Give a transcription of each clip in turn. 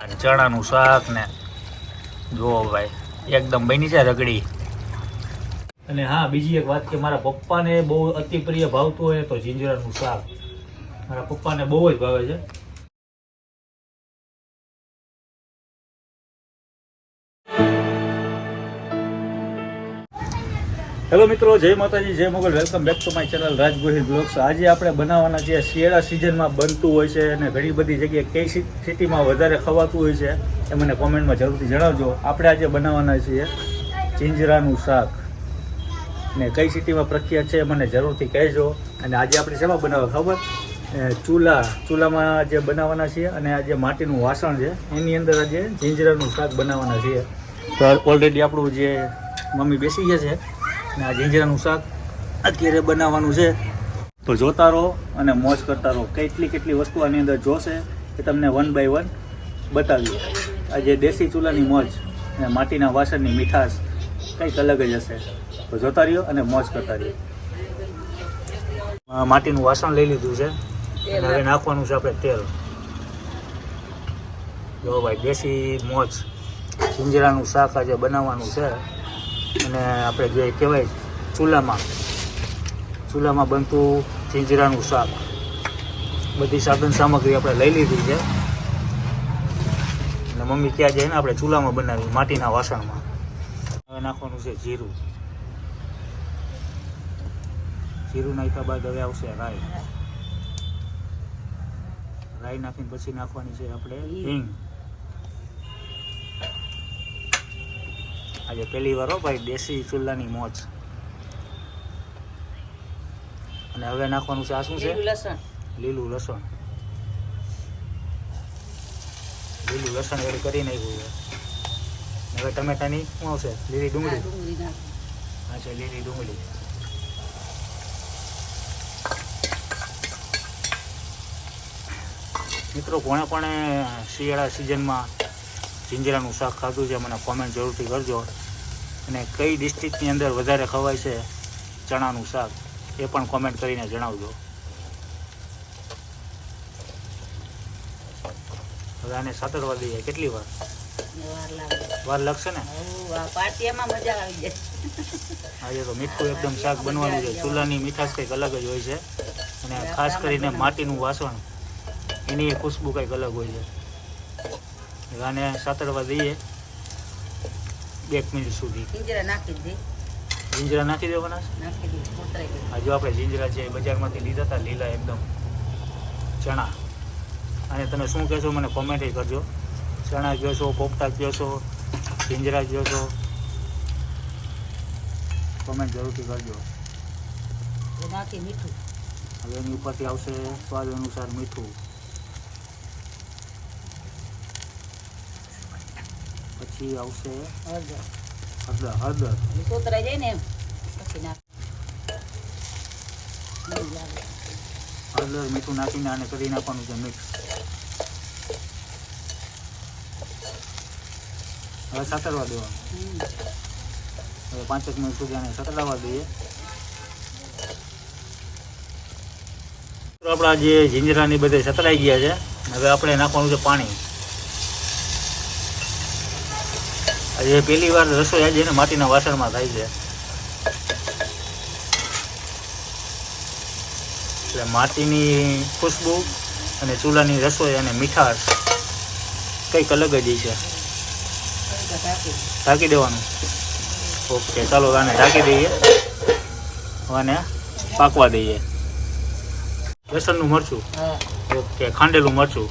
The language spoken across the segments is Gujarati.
ચણાનું શાક ને જુઓ ભાઈ, એકદમ બની છે રગડી. અને હા, બીજી એક વાત કે મારા પપ્પાને બહુ અતિપ્રિય ભાવતું હોય તો જીંજરાનું શાક. મારા પપ્પાને બહુ જ ભાવે છે. હેલો મિત્રો, જય માતાજી, જય Mogal. Welcome back to my channel Raj Gohil vlogs આજે આપણે બનાવવાના છે શિયાળા સિઝનમાં બનતું હોય છે અને ઘણી બધી જગ્યાએ કઈ સિટીમાં વધારે ખવાતું હોય છે એ મને કોમેન્ટમાં જરૂરથી જણાવજો. આપણે આજે બનાવવાના છીએ ચિંજરાનું શાક. ને કઈ સિટીમાં પ્રખ્યાત છે એ મને જરૂરથી કહેજો. અને આજે આપણે શેમાં બનાવવા ખબર? ચૂલા. ચૂલામાં જે બનાવવાના છીએ અને આ જે માટીનું વાસણ છે. એની અંદર આજે જીંજરાનું શાક બનાવવાના છીએ. તો ઓલરેડી આપણું જે મમ્મી બેસી ગયા છે અને આ જીંજરાનું શાક અત્યારે બનાવવાનું છે. તો જોતા રહો અને મોજ કરતા રહો. કેટલી કેટલી વસ્તુ આની અંદર જોશે એ તમને વન બાય વન બતાવીએ. આ જે દેશી ચૂલાની મોજ અને માટીના વાસણની મીઠાશ કંઈક અલગ જ હશે. તો જોતા રહ્યો અને મોજ કરતા રહ્યો. માટીનું વાસણ લઈ લીધું છે. હવે નાખવાનું છે આપણે તેલ. જો ભાઈ, દેશી મોજ. જીંજરાનું શાક આજે બનાવવાનું છે. અને આપણે જે કહેવાય ચૂલામાં ચૂલામાં બનતું જીંજરાનું શાક. બધી સાધન સામગ્રી આપણે લઈ લીધી છે. અને મમ્મી ક્યાં જાય આપણે ચૂલામાં બનાવી માટીના વાસણમાં. હવે નાખવાનું છે જીરું. જીરું નાખ્યા બાદ હવે આવશે રાઈ. રાઈ નાખીને પછી નાખવાની છે આપણે હિંગ. આજે પહેલી વાર હો ભાઈ દેશી ચૂલાની મોજ. અને હવે નાખવાનું છે આ શું છે? લીલું લસણ. લીલું લસણ. લીલું લસણ એડ કરી નાખ્યું છે. હવે ટમેટાની શું આવશે? લીલી ડુંગળી. ડુંગળી હા છે લીલી ડુંગળી. મિત્રો કોણે કોણે શિયાળા સિઝનમાં જીંજરાનું શાક ખાધું છે મને કોમેન્ટ જરૂરથી કરજો. અને કઈ ડિસ્ટ્રિક્ટની અંદર વધારે ખવાય છે ચણાનું શાક એ પણ કોમેન્ટ કરીને જણાવજો. હવે આને સાતડવા દઈએ કેટલી વાર? વાર લાગશે ને? આજે તો મીઠું એકદમ શાક બનવાનું છે ચૂલાની મીઠાશ કંઈક અલગ જ હોય છે. અને ખાસ કરીને માટીનું વાસણ એની ખુશ્બુ કંઈક અલગ હોય છે. આને સાતડવા દઈએ. એક મિનિટ સુધી. જીંજરા નાખી દે. જીંજરા નાખી દેવાના છે? જો આપણે જીંજરા છે એ બજારમાંથી લીધા હતા લીલા એકદમ ચણા. અને તમે શું કહેશો મને કોમેન્ટ કરજો. ચણા કહો છો પોપટા કહો છો જીંજરા કહો છો? કોમેન્ટ જરૂરથી કરજો. નાખી મીઠું. હવે એની ઉપરથી આવશે સ્વાદ અનુસાર મીઠું. પછી આવશે. હળદર. હળદર એ જાય ને એમ. પછી. હળદર મીઠું નાખીને આને કરી નાખવાનું છે મિક્સ હવે સાતરવા દેવાનું. હવે પાંચેક મિનિટ સુધી આને સતડાવવા દઈએ. તો આપણા જે જીંજરાની બધે સતરાઈ ગયા છે. હવે આપણે નાખવાનું છે પાણી. આજે પહેલી વાર રસોઈ આજે ને માટીના વાસણમાં થાય છે. એટલે માટીની ખુશ્બુ અને ચૂલાની રસોઈ અને મીઠાશ કંઈક અલગ જ છે. ઢાંકી દેવાનું. ઓકે ચાલો આને ઢાંકી દઈએ. અને પાકવા દઈએ. લસણનું મરચું. ઓકે ખાંડેલું મરચું.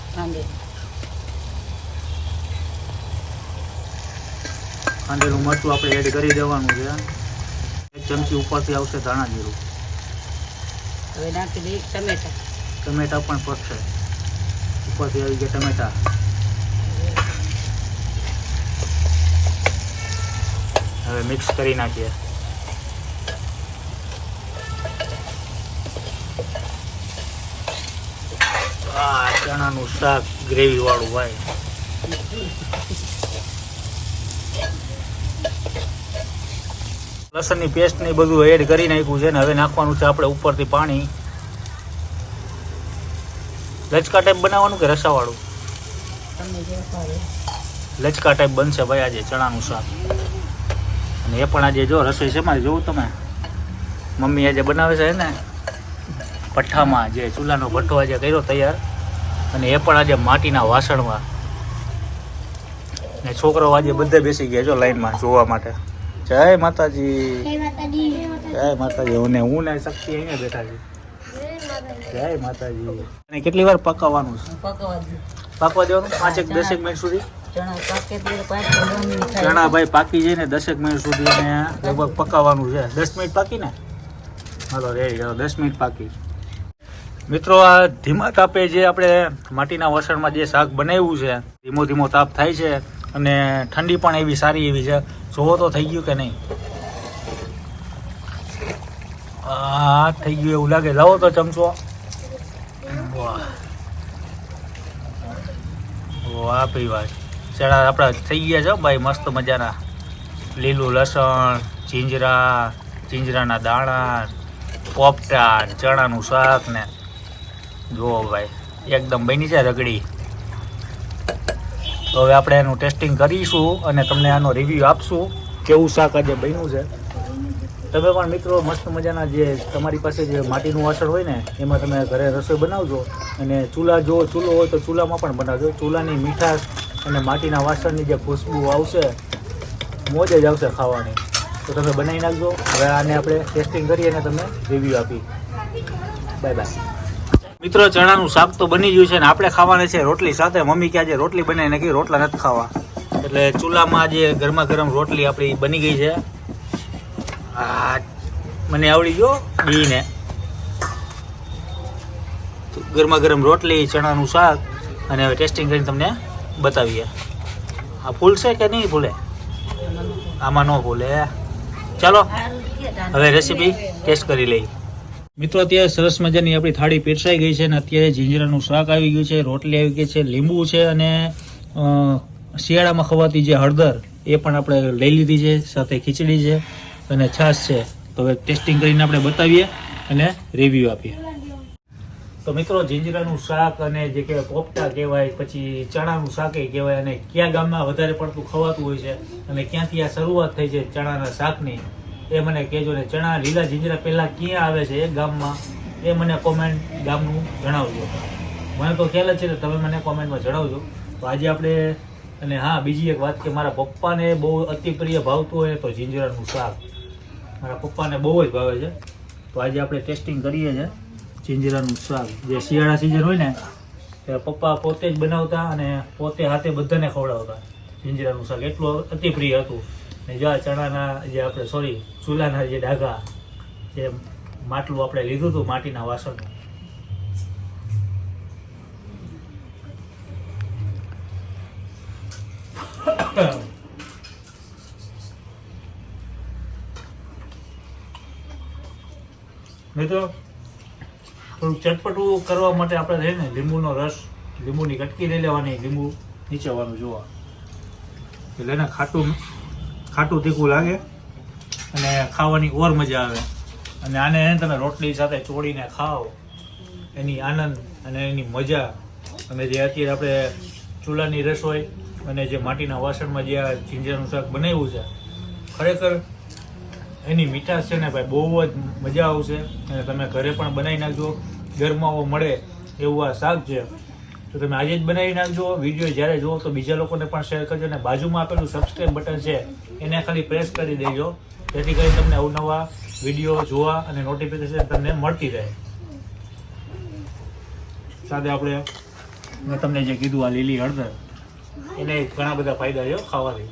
ખાંડેલું મરચું આપણે એડ કરી દેવાનું છે. એક ચમચી ઉપરથી આવશે ધાણા જીરું. હવે નાખી દઈએ ટમેટા. ટમેટા પણ પડશે. ઉપરથી આવી ગયા ટમેટા. હવે મિક્સ કરી નાખીએ. ચણાનું શાક ગ્રેવી વાળું લસણની પેસ્ટ ને બધું એડ કરી નાખ્યું છે ને હવે નાખવાનું છે આપણે ઉપરથી પાણી. લચકા ટાઈપ બનાવવાનું કે રસાવાળું? લચકા ટાઈપ બનશે ભાઈ આજે ચણાનું શાક. અને એ પણ આજે જો રસોઈ છે મારે જોવું તમે. મમ્મી આજે બનાવે છે ને ભઠ્ઠામાં જે ચૂલાનો ભઠ્ઠો આજે કર્યો તૈયાર. અને એ પણ આજે માટીના વાસણમાં. ને છોકરાઓ આજે બધે બેસી ગયા જો લાઈનમાં જોવા માટે. જય માતાજી. જય માતાજી. હું ને હું ને શક્તિ અહીંયા બેઠા છે જય માતાજી. અને કેટલી વાર પકાવવાનું છે? પાકવા દેવાનું પાંચેક દસેક મિનિટ સુધી. ચણા ભાઈ પાકી જઈને ને દસેક મિનિટ સુધી એને લગભગ પકાવવાનું છે. દસ મિનિટ પાકી ને? હાલો રેડી. ચાલો દસ મિનિટ પાકી. મિત્રો આ ધીમા તાપે જે આપણે માટીના વાસણમાં જે શાક બનાવ્યું છે ધીમો ધીમો તાપ થાય છે. અને ઠંડી પણ એવી સારી એવી છે. જોવો તો થઈ ગયું કે નહીં? આ થઈ ગયું એવું લાગે. લાવો તો ચમચો. વાહ. ભાઈ વાહ ચણા આપણા થઈ ગયા છે હો ભાઈ, મસ્ત મજાના. લીલું લસણ, જીંજરા, જીંજરાના દાણા પોપટા ચણાનું શાક ને. જુઓ ભાઈ, એકદમ બની છે રગડી. તો હવે આપણે એનું ટેસ્ટિંગ કરીશું અને તમને આનો રિવ્યૂ આપશું. કેવું શાક આજે બન્યું છે? તમે પણ મિત્રો મસ્ત મજાના જે તમારી પાસે જે માટીનું વાસણ હોય ને, એમાં તમે ઘરે રસોઈ બનાવજો અને ચૂલા જો ચૂલો હોય તો ચૂલામાં પણ બનાવજો. ચૂલાની મીઠાશ અને માટીના વાસણની જે ખુશ્બુ આવશે, મોજ જ આવશે ખાવાની. તો તમે બનાવી નાખજો. હવે આને આપણે ટેસ્ટિંગ કરી અને તમને રિવ્યૂ આપી બાય બાય મિત્રો, ચણાનું શાક તો બની ગયું છે ને આપણે ખાવાના છે રોટલી સાથે. મમ્મી કે આજે રોટલી બનાવી નાખી, રોટલા નથી ખાવા. એટલે ચૂલામાં જે ગરમા ગરમ રોટલી આપણી બની ગઈ છે. આ મને આવડી ગયો બીને. ગરમા ગરમ રોટલી, ચણાનું શાક અને હવે ટેસ્ટિંગ કરીને તમને બતાવીએ. આ ફૂલશે કે નહીં ફૂલે? આમાં ન ફૂલે. ચાલો. હવે રેસીપી ટેસ્ટ કરી લઈ મિત્રો, અત્યારે સરસ મજાની આપણી થાળી પીરસાઈ ગઈ છે અને અત્યારે જીંજરાનું શાક આવી ગયું છે, રોટલી આવી ગઈ છે, લીંબુ છે અને શિયાળામાં ખવાતી જે હળદર, એ પણ આપણે લઈ લીધી છે, સાથે ખીચડી છે અને છાશ છે. તો હવે ટેસ્ટિંગ કરીને આપણે બતાવીએ અને રિવ્યૂ આપીએ. તો મિત્રો, જીંજરાનું શાક અને જે કે પોપટા કહેવાય, પછી ચણાનું શાકે કહેવાય અને કયા ગામમાં વધારે પડતું ખવાતું હોય છે અને ક્યાંથી આ શરૂઆત થઈ છે ચણાના શાકની એ મને કહેજો ને, ચણા લીલા જીંજરા પહેલાં ક્યાં આવે છે એ ગામમાં? એ મને કોમેન્ટ ગામનું જણાવજો. મને તો ખ્યાલ જ છે કે તમે મને કોમેન્ટમાં જણાવજો. તો આજે આપણે, અને હા, બીજી એક વાત કે મારા પપ્પાને બહુ અતિ પ્રિય ભાવતું હોય તો જીંજરાનું શાક. મારા પપ્પાને બહુ જ ભાવે છે. તો આજે આપણે ટેસ્ટિંગ કરીએ છીએ જીંજરાનું શાક. જે શિયાળા સિઝન હોય ને ત્યારે પપ્પા પોતે જ બનાવતા અને પોતે હાથે બધાને ખવડાવતા જીંજરાનું શાક. એટલું અતિ પ્રિય હતું. ને જો આ ચણાના જે આપણે સોરી ચૂલાના જે ડાઘા, જે માટલું આપણે લીધું હતું માટીના વાસણનું. મિત્રો, થોડુંક ચટપટું કરવા માટે આપણે છે ને, લીંબુનો રસ, લીંબુની કટકી લઈ લેવાની, લીંબુ નીચેવાનું જોવા એટલે એને ખાટું ખાટું તીખું લાગે અને ખાવાની ઓર મજા આવે. અને આને તમે રોટલી સાથે ચોળીને ખાઓ. એની આનંદ અને એની મજા. અને જે અત્યારે આપણે ચૂલાની રસોઈ અને જે માટીના વાસણમાં જે આ જીંજરાનું શાક બનાવ્યું છે, ખરેખર એની મીઠાશ છે ને ભાઈ બહુ જ મજા આવશે. અને તમે ઘરે પણ બનાવી નાખજો. ગરમાવો મળે એવું આ શાક છે. તો તમે આજે જ બનાવી નાખજો. વીડિયો જ્યારે જુઓ તો બીજા લોકોને પણ શેર કરજો અને બાજુમાં આપેલું સબસ્ક્રાઈબ બટન છે, એને ખાલી પ્રેસ કરી દેજો. જેથી કરી તમને અવનવા વીડિયો જોવા અને નોટિફિકેશન તમને મળતી રહે. સાથે આપણે મેં તમને જે કીધું આ લીલી હળદર, એને ઘણા બધા ફાયદા છે ખાવાથી.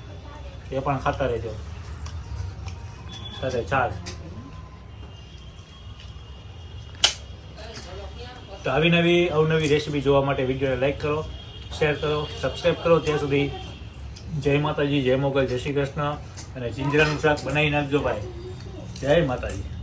એ પણ ખાતા રહેજો. સાથે છાશ તો આવી નવી અવનવી રેસીપી જોવા માટે વિડીયોને લાઇક કરો, શેર કરો સબસ્ક્રાઈબ કરો. ત્યાં સુધી જય માતાજી, જય મોગલ, જય શ્રી કૃષ્ણ. અને ચિંજરાનું શાક બનાવી નાખજો ભાઈ. જય માતાજી.